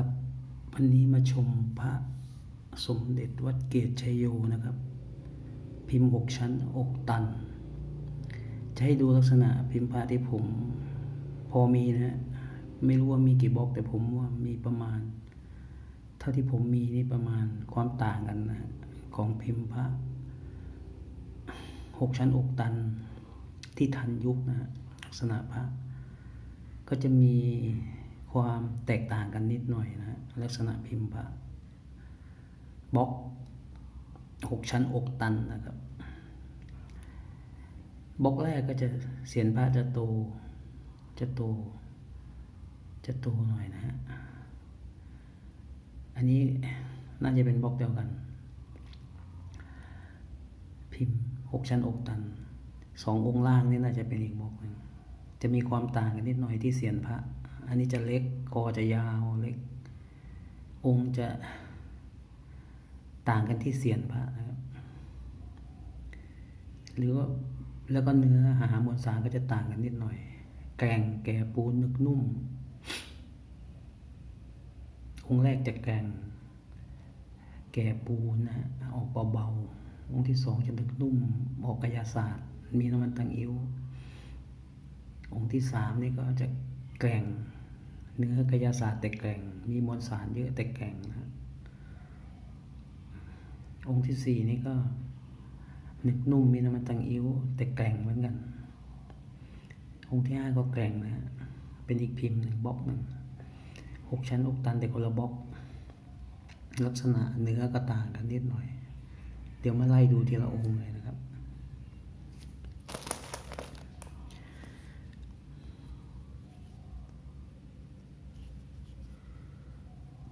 ครับวันนี้มาชมพระสมเด็จวัดเกตชัยโยนะครับ พิมพ์หกชั้นอกตัน จะให้ดูลักษณะพิมพ์พระที่ผมพอมีนะฮะไม่รู้ว่ามีกี่บล็อกแต่ผมว่ามีประมาณ เท่าที่ผมมีนี่ประมาณความต่างกันนะของพิมพ์พระหกชั้นอกตันที่ทันยุคนะลักษณะพระ ก็จะมี ความแตกต่างกันนิดหน่อยนะฮะลักษณะพิมพ์พระบล็อกหกชั้นอกตันนะครับบล็อกแรกก็จะเสียนพระจะโตจะโตจะโตหน่อยนะฮะอันนี้น่าจะเป็นบล็อกเดียวกัน พิมพ์หกชั้นอกตันสององค์ล่างนี่น่าจะเป็นอีกบล็อกหนึ่งจะมีความต่างกันนิดหน่อยที่เสียนพระ อันนี้จะเล็กคอจะยาวเล็ก องค์จะต่างกันที่เสียนพระนะครับหรือว่าแล้วก็เนื้อหามวลสารก็จะต่างกันนิดหน่อย แกงแก่ปูนึกนุ่ม องค์แรกจะแกงแก่ปูนะฮะออกเบาๆองค์ที่สองจะนึกนุ่มออกกายศาสตร์ มีน้ำมันตังอิ้วองค์ที่สามนี่ก็จะแกร่ง เนื้อกายศาสตร์แต่แกร่ง มีมวลสารเยอะแต่แกร่งนะองค์ที่สี่นี่ก็นึกนุ่มมีน้ำมันตังอิ้วแต่แกร่งเหมือนกัน องค์ที่ห้าก็แกร่งนะฮะเป็นอีกพิมพ์หนึ่งบล็อกหนึ่งหกชั้นอกตันแต่คนละบล็อก ลักษณะเนื้อก็ต่างกันนิดหน่อย เดี๋ยวมาไล่ดูทีละองค์เลยนะครับ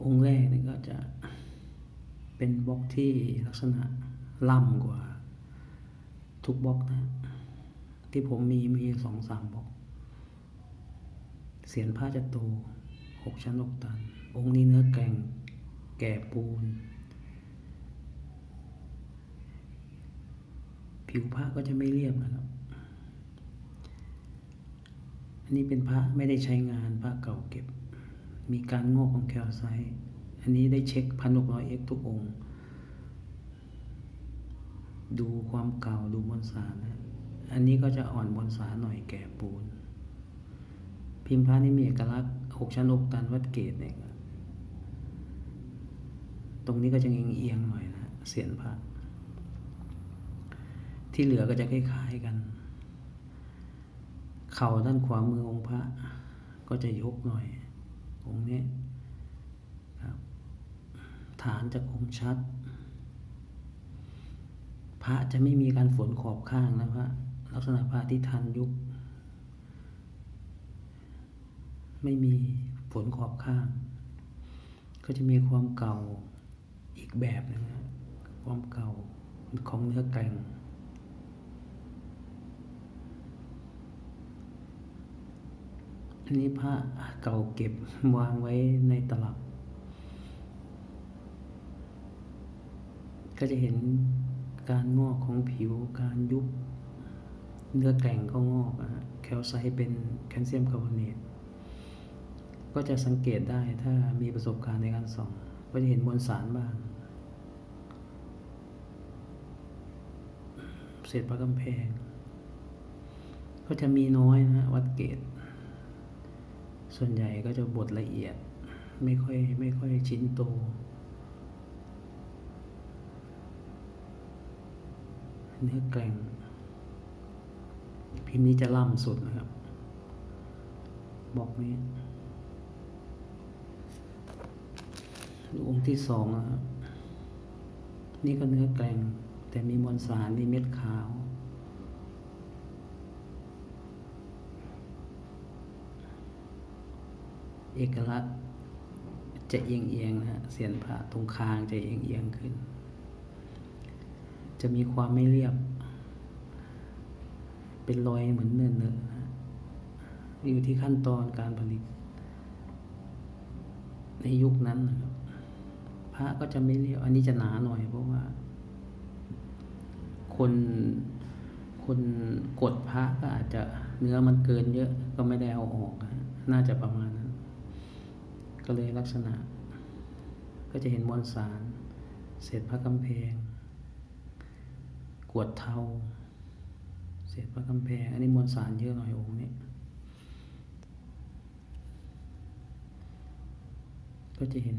องค์แรกนี่ก็จะเป็นบล็อกที่ลักษณะล่ำกว่า ทุกบล็อกนะ ที่ผมมีมีสองสามบล็อก เสียนผ้าจะโตหกชั้นหกตัน องค์นี้เนื้อแกงแก่ปูน ผิวพระก็จะไม่เรียบนะครับอันนี้เป็นพระไม่ได้ใช้งานพระเก่าเก็บ มีการงอกของแคลไซต์อันนี้ได้เช็คพันหกร้อยเอ็กทุกองค์ ดูความเก่าดูมวลสารนะ อันนี้ก็จะอ่อนมวลสารหน่อยแก่ปูน พิมพ์พระนี่มีเอกลักษณ์หกชั้นอกตันวัดเกตเนี่ยตรงนี้ก็จะเอียงเอียงหน่อยนะเสียนพระที่เหลือก็จะคล้ายๆกัน เข่าด้านขวามือองค์พระก็จะยกหน่อย องค์นี้ครับฐานจะคมชัด พระจะไม่มีการฝนขอบข้างนะพระลักษณะพระที่ทันยุค ไม่มีฝนขอบข้าง ก็จะมีความเก่าอีกแบบหนึงนะความเก่าของเนื้อแกร่ง อันนี้พระเก่าเก็บวางไว้ในตลับ ก็จะเห็นการงอกของผิวการยุบ เนื้อแกร่งก็งอกอะแคลไซต์เป็นแคลเซียมคาร์บอเนตก็จะสังเกตได้ถ้ามีประสบการณ์ในการส่อง ก็จะเห็นมวลสารบ้าง เศษปลากำแพง ก็จะมีน้อยนะฮะวัดเกต ส่วนใหญ่ก็จะบดละเอียด ไม่ค่อยไม่ค่อยชิ้นโตเนื้อแกร่ง พิมพ์นี้จะล่ำสุดนะครับ บอกนี้ดูองค์ที่สองนะครับ นี่ก็เนื้อแกร่ง แต่มีมวลสารมีเม็ดขาว เอกลักษณ์จะเอียงเอียงนะฮะเสียนผ่าตรงคางจะเอียงเอียงขึ้น จะมีความไม่เรียบ เป็นรอยเหมือนเนื้อเนื้อนะอยู่ที่ขั้นตอนการผลิต ในยุคนั้นนะครับ พระก็จะไม่เรียบ อันนี้จะหนาหน่อยเพราะว่า คนคนกดพระก็อาจจะเนื้อมันเกินเยอะก็ไม่ได้เอาออก น่าจะประมาณนั้น ก็เลยลักษณะ ก็จะเห็นมวลสาร เศษพระกำแพง กวดเทาเศษพระกำแพง อันนี้มวลสารเยอะหน่อยองค์นี้ก็จะเห็น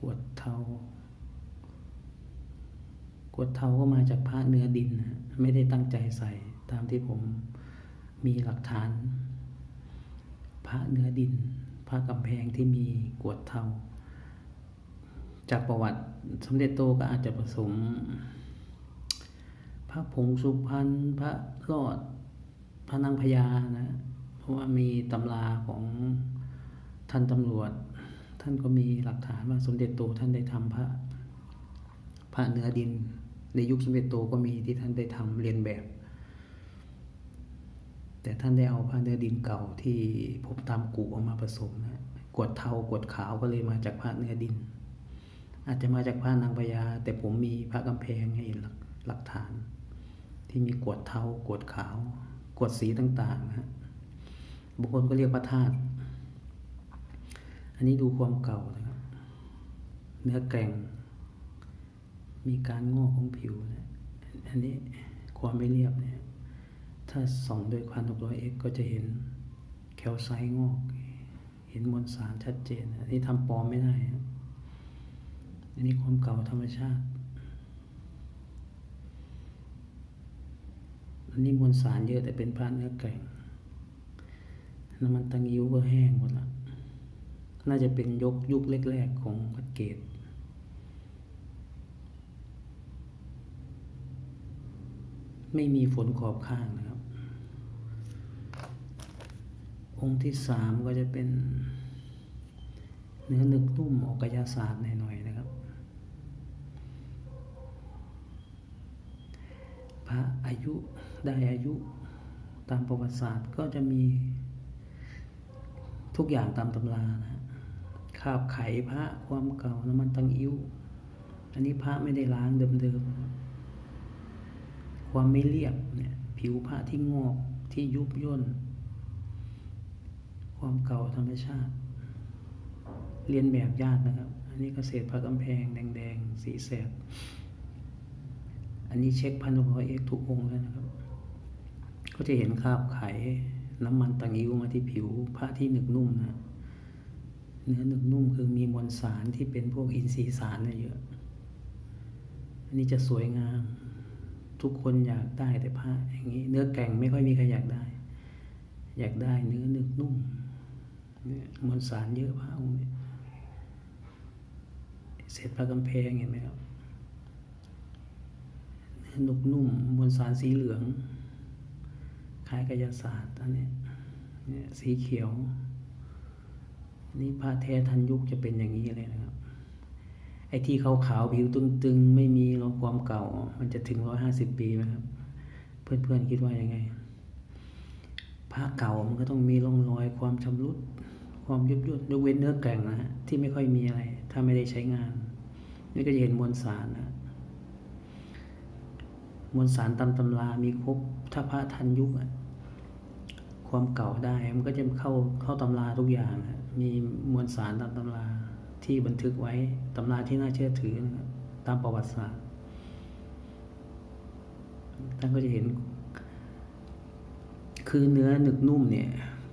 กวดเทากวดเทาก็มาจากพระเนื้อดินนะไม่ได้ตั้งใจใส่ตามที่ผมมีหลักฐาน พระเนื้อดิน พระกำแพงที่มีกวดเทา จากประวัติสมเด็จโตก็อาจจะผสม พระผงสุพรรณพระรอดพระนางพญานะ เพราะว่ามีตำราของท่านตำรวจ ท่านก็มีหลักฐานว่าสมเด็จโตท่านได้ทำพระพระเนื้อดิน ในยุคสมเด็จโตก็มีที่ท่านได้ทำเรียนแบบ แต่ท่านได้เอาพระเนื้อดินเก่าที่พบตามกูเอามาผสมนะกวดเทากวดขาวก็เลยมาจากพระเนื้อดิน อาจจะมาจากพระนางพญาแต่ผมมีพระกำแพงให้หลักหลักฐาน ที่มีกวดเทากวดขาว กวดสีต่างๆนะฮะบางคนก็เรียกพระธาตุอันนี้ดูความเก่านะครับเนื้อแกร่ง มีการงอกของผิวนะอันนี้ความไม่เรียบเนี่ย ถ้าส่องด้วยควัน600 x ก็จะเห็นแคลไซต์งอก เห็นมวลสารชัดเจน อันนี้ทำปลอมไม่ได้ อันนี้ความเก่าธรรมชาติ อันนี้มวลสารเยอะแต่เป็นพระเนื้อแกร่งน้ำมันตังยิ้วก็แห้งหมดละ น่าจะเป็นยกยุคแรกๆของวัดเกตไม่มีฝนขอบข้างนะครับ องค์ที่สามก็จะเป็นเนื้อหนึกนุ่มออกกายศาสตร์หน่อยๆนะครับ พระอายุได้อายุตามประวัติศาสตร์ก็จะมีทุกอย่างตามตำรานะคาบไขพระความเก่าน้ำมันตังอิ้ว อันนี้พระไม่ได้ล้างเดิมๆ ความไม่เรียบเนี่ยผิวพระที่งอกที่ยุบย่น ความเก่าธรรมชาติ เรียนแบบยากนะครับ อันนี้กเศษพระกำแพงแดงๆ สีแสดอันนี้เช็คพันธุ์ของเอกทุกองค์แล้วนะครับ ก็จะเห็นคราบไขน้ำมันตังอิ้วมาที่ผิวพระที่หนึกนุ่มนะเนื้อหนึกนุ่มคือมีมวลสารที่เป็นพวกอินทรีย์สารเนี่ยเยอะ อันนี้จะสวยงาม ทุกคนอยากได้แต่ผ้าอย่างนี้ เนื้อแก่งไม่ค่อยมีใครอยากได้ อยากได้เนื้อหนึกนุ่ม เนี่ยมวลสารเยอะพระองค์เนี่ยเศษพระกำแพงเห็นไหมครับเนื้อหนุกนุ่มมวลสารสีเหลือง คล้ายกายศาสตร์อันนี้เนี่ยสีเขียว นี่พระแท้ทันยุคจะเป็นอย่างนี้เลยนะครับ ไอ้ที่ขาวขาวๆผิวตึงๆ ไม่มีรอความเก่า มันจะถึงร้อยห้าสิบปีไหมครับ เพื่อนๆคิดว่ายังไง ผ้าเก่ามันก็ต้องมีร่องรอยความชำรุด ความยุบยุบยกเว้นเนื้อแกร่งนะฮะที่ไม่ค่อยมีอะไร ถ้าไม่ได้ใช้งาน นี่ก็จะเห็นมวลสารนะมวลสารตามตำรามีครบถ้าพระทันยุคอะความเก่าได้มันก็จะเข้าเข้าตำราทุกอย่างะมีมวลสารตามตำราที่บันทึกไว้ตำราที่น่าเชื่อถือนะครับตามประวัติศาสตร์ท่านก็จะเห็น คือเนื้อหนึกนุ่มเนี่ย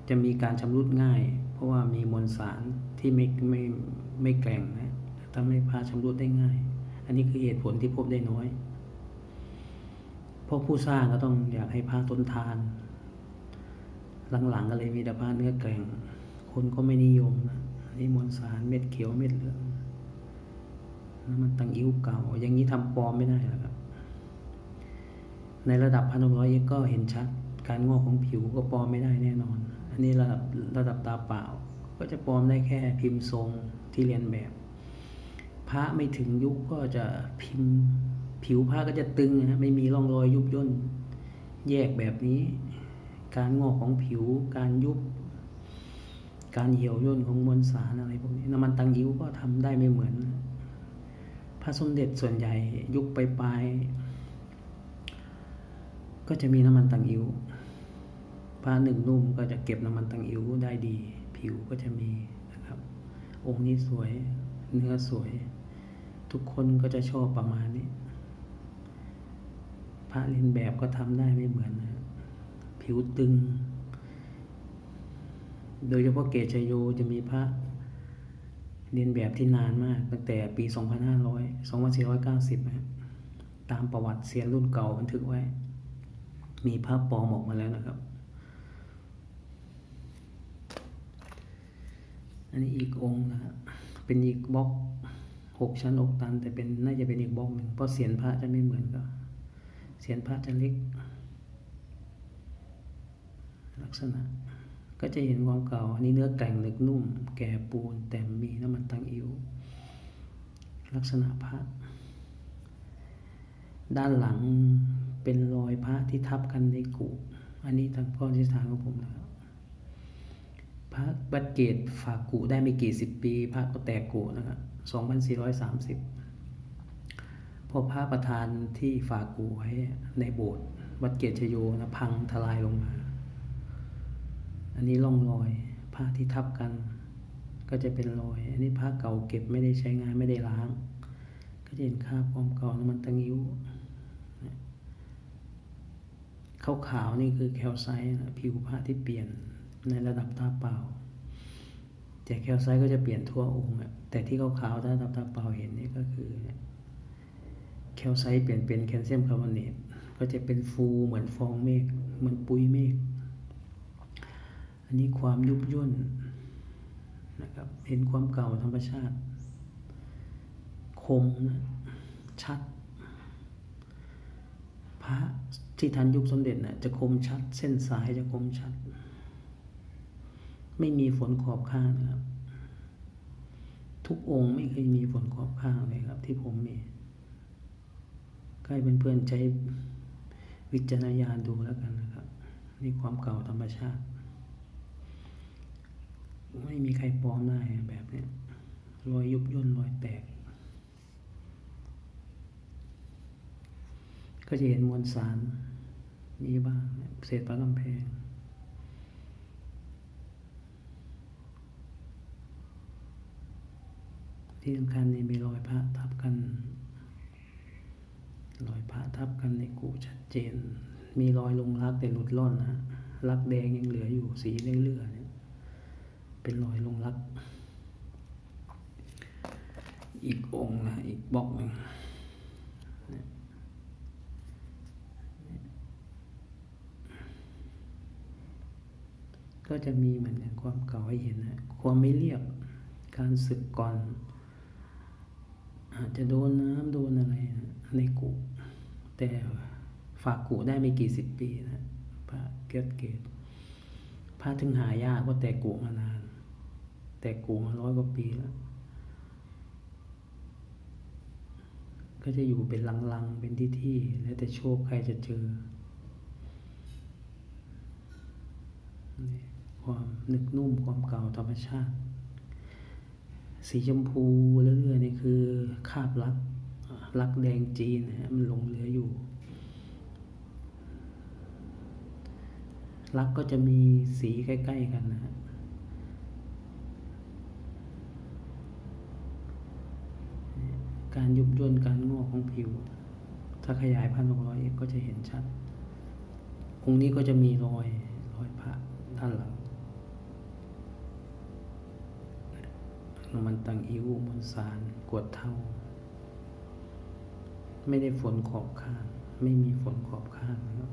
จะมีการชำรุดง่าย เพราะว่ามีมวลสารที่ไม่ไม่ไม่แกร่งนะทำให้พาชำรุดได้ง่าย อันนี้คือเหตุผลที่พบได้น้อยเพราะผู้สร้างก็ต้องอยากให้พระทนทาน หลังๆก็เลยมีแต่พระเนื้อแกร่ง คนก็ไม่นิยมนะนี่มวลสารเม็ดเขียวเม็ดเหลืองน้ำมันตังอิ้วเก่า อย่างนี้ทำปลอมไม่ได้หรอกครับ ในระดับพันหกร้อยก็เห็นชัด การงอกของผิวก็ปลอมไม่ได้แน่นอน อันนี้ระดับระดับตาเปล่า ก็จะปลอมได้แค่พิมพ์ทรงที่เรียนแบบ พระไม่ถึงยุคก็จะพิมพ์ผิวพระก็จะตึงนะฮะไม่มีร่องรอยยุบย่นแยกแบบนี้ การงอกของผิว การยุบ การเหี่ยวย่นของมวลสารอะไรพวกนี้น้ำมันตังยิ้วก็ทำได้ไม่เหมือน พระสมเด็จส่วนใหญ่ยุคปลายๆก็จะมีน้ำมันตังอิ้ว พระหนึ่งนุ่มก็จะเก็บน้ำมันตังอิ้วได้ดี ผิวก็จะมีนะครับ องค์นี้สวยเนื้อสวย ทุกคนก็จะชอบประมาณนี้ พระเรียนแบบก็ทำได้ไม่เหมือนนะผิวตึง โดยเฉพาะเกตชโยจะมีพระเรียนแบบที่นานมาก ตั้งแต่ปี 2500 2490นะตามประวัติเซียนรุ่นเก่าบันทึกไว้ มีพระปลอมออกมาแล้วนะครับ อันนี้อีกองค์นะครับเป็นอีกบล็อกหกชั้นอกตัน แต่เป็นน่าจะเป็นอีกบล็อกหนึ่งเพราะเสียนพระจะไม่เหมือนกับเสียนพระจะเล็ก ลักษณะ ก็จะเห็นความเก่า อันนี้เนื้อแกร่งหนึกนุ่ม แก่ปูน แต่มีน้ำมันตังอิวลักษณะพระ ด้านหลังเป็นรอยพระที่ทับกันในกุอันนี้ทางพ่อที่ฐานของผมนะครับ พระวัดเกตฝากกุได้ไม่กี่สิบปี พระก็แตกกุนะครับสองพันสี่ร้อยสามสิบพอพระประธานที่ฝากกุไว้ในโบสถ์วัดเกตชโยนะพังทลายลงมา อันนี้ร่องรอยผ้าที่ทับกัน ก็จะเป็นรอย อันนี้ผ้าเก่าเก็บไม่ได้ใช้งานไม่ได้ล้าง ก็จะเห็นคราบความเก่าน้ำมันตังยิ้วขาวขาวๆนี่คือแคลไซต์นะผิวผ้าที่เปลี่ยน ในระดับตาเปล่า แต่แคลไซต์ก็จะเปลี่ยนทั่วองค์อะแต่ที่ขาวขาวๆถ้าระดับตาเปล่าเห็นนี่ก็คือแคลไซต์เปลี่ยนเป็นแคลเซียมคาร์บอเนตก็จะเป็นฟูเหมือนฟองเมฆเหมือนปุยเมฆอันนี้ความยุบย่นนะครับเห็นความเก่าธรรมชาติ คมนะชัด พระที่ทันยุคสมเด็จนะ่ะจะคมชัด เส้นสายจะคมชัด ไม่มีฝนขอบข้างนะครับ ทุกองค์ไม่เคยมีฝนขอบข้างเลยครับ ที่ผมมีให้เพื่อนๆใช้วิจารณญาณดูแล้วกันนะครับ นี่ความเก่าธรรมชาติ ไม่มีใครปลอมได้แบบนี้รอยยุบย่นรอยแตก ก็จะเห็นมวลสาร มีบ้างเศษปลากำแพง ที่สำคัญนี่มีรอยพระทับกัน รอยพระทับกันในกูชัดเจน มีรอยลงรักแต่หลุดล่อนนะรักแดงยังเหลืออยู่สีเลื่อยๆเนี่ยเป็นรอยลงรัก อีกองนะอีกบล็อกหนึ่งก็จะมีเหมือนกันความเก่าให้เห็นนะความไม่เรียบการสึกก่อน อาจจะโดนน้ำโดนอะไรในกุแต่ฝากกุได้ไม่กี่สิบปีนะพระเกตเกตพระถึงหายากว่าแต่กุมานาน แต่กูมาร้อยกว่าปีแล้วก็จะอยู่เป็นลังๆ เป็นที่ที่ๆแล้วแต่โชคใครจะเจอ ความนึกนุ่มความเก่าธรรมชาติ สีชมพูเรื่อยๆนี่คือคาบลักลักแดงจีนนะฮะมันหลงเหลืออยู่ ลักก็จะมีสีใกล้ๆกันนะฮะการยุบย่นการงอกของผิว ถ้าขยายพันหกร้อยก็จะเห็นชัดองค์นี้ก็จะมีรอยรอยพระด้านหลัง น้ำมันตังอิวมนสารกวดเท่า ไม่ได้ฝนขอบข้าง ไม่มีฝนขอบข้างนะครับ